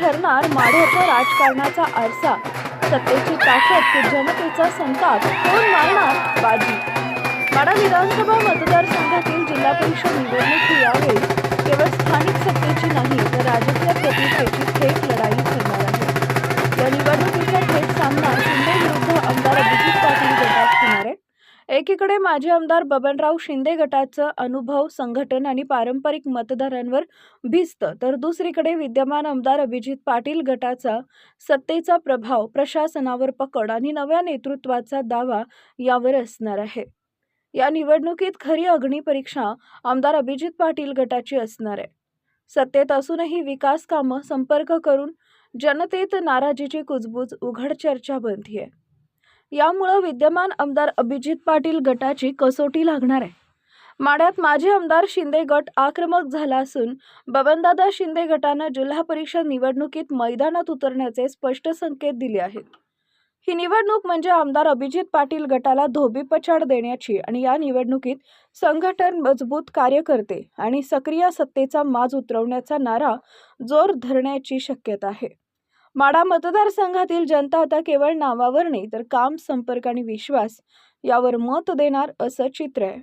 ठरणार माढ्याच्या राजकारणाचा आरसा. सत्तेची ताकद की जनतेचा संताप कोण मारणार बाजी. माढा विधानसभा मतदारसंघातील जिल्हा परिषद निवडणूक यावेळी एकीकडे माजी आमदार बबनराव शिंदे गटाचं अनुभव संघटन आणि पारंपरिक मतदारांवर भिजतं तर दुसरीकडे विद्यमान आमदार अभिजित पाटील गटाचा सत्तेचा प्रभाव प्रशासनावर पकड आणि नव्या नेतृत्वाचा दावा यावर असणार आहे. या निवडणुकीत खरी अग्निपरीक्षा आमदार अभिजित पाटील गटाची असणार आहे. सत्तेत असूनही विकास कामं संपर्क करून जनतेत नाराजीची कुजबूज उघड चर्चा बनतीये. यामुळं विद्यमान आमदार अभिजित पाटील गटाची कसोटी लागणार आहे. माड्यात माजी आमदार शिंदे गट आक्रमक झाला असून बबनदादा शिंदे गटानं जिल्हा परिषद निवडणुकीत मैदानात उतरण्याचे स्पष्ट संकेत दिले आहेत. ही निवडणूक म्हणजे आमदार अभिजित पाटील गटाला धोबीपछाड देण्याची आणि या निवडणुकीत संघटन मजबूत कार्यकर्ते आणि सक्रिय सत्तेचा माज उतरवण्याचा नारा जोर धरण्याची शक्यता आहे. माडा मतदारसंघातील जनता आता केवळ नावावर नाही तर काम संपर्क आणि विश्वास यावर मत देणार असं चित्र आहे.